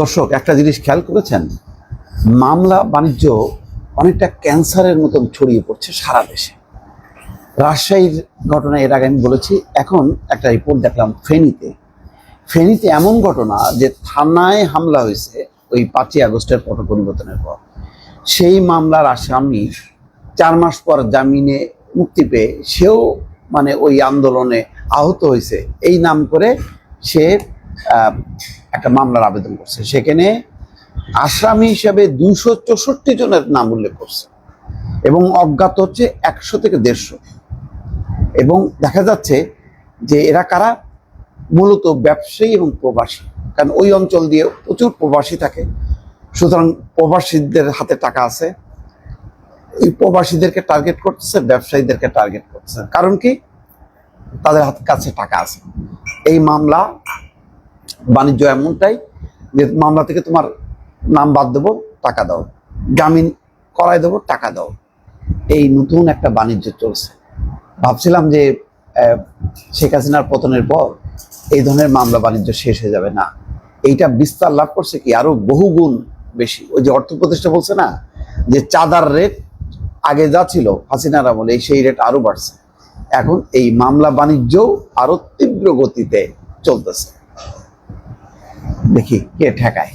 দর্শক, একটা জিনিস খেয়াল করেছেন? মামলা বাণিজ্য অনেকটা ক্যান্সারের মতন ছড়িয়ে পড়ছে সারা দেশে। রাজশাহীর ঘটনা এর আগে আমি বলেছি, এখন একটা রিপোর্ট দেখলাম ফেনীতে। ফেনীতে এমন ঘটনা যে থানায় হামলা হয়েছে ওই পাঁচই আগস্টের পট পরিবর্তনের পর। সেই মামলার আসামি চার মাস পর জামিনে মুক্তি পেয়ে সেও মানে ওই আন্দোলনে আহত হয়েছে। এই নাম করে সে একটা মামলার আবেদন করছে। সেখানে আসামি হিসাবে দুইশো চৌষট্টি জনের নাম উল্লেখ করছে এবং অজ্ঞাত হচ্ছে একশো থেকে দেড়শো। এবং দেখা যাচ্ছে যে এরা কারা? মূলত ব্যবসায়ী এবং প্রবাসী। কারণ ওই অঞ্চল দিয়ে প্রচুর প্রবাসী থাকে। সুতরাং প্রবাসীদের হাতে টাকা আছে। এই প্রবাসীদেরকে টার্গেট করতেছে, ব্যবসায়ীদেরকে টার্গেট করতেছে। কারণ কি? তাদের হাত কাছে টাকা আছে। এই মামলা বাণিজ্য এমনটাই যে মামলা থেকে তোমার নাম বাদ দেবো, টাকা দাও। জামিন করাই দেবো, টাকা দাও। এই নতুন একটা বাণিজ্য চলছে। ভাবছিলাম যে শেখ হাসিনার পতনের পর এই ধরনের মামলা বাণিজ্য শেষ হয়ে যাবে না। এইটা বিস্তার লাভ করছে কি? আরও বহুগুণ বেশি। ওই যে অর্থ প্রতিষ্ঠা বলছে না, যে চাঁদার রেট আগে যা ছিল, হাসিনার আমলে সেই রেট আরও বাড়ছে। এখন এই মামলা বাণিজ্যও আরও তীব্র গতিতে চলতেছে। দেখি কে ঠেকায়।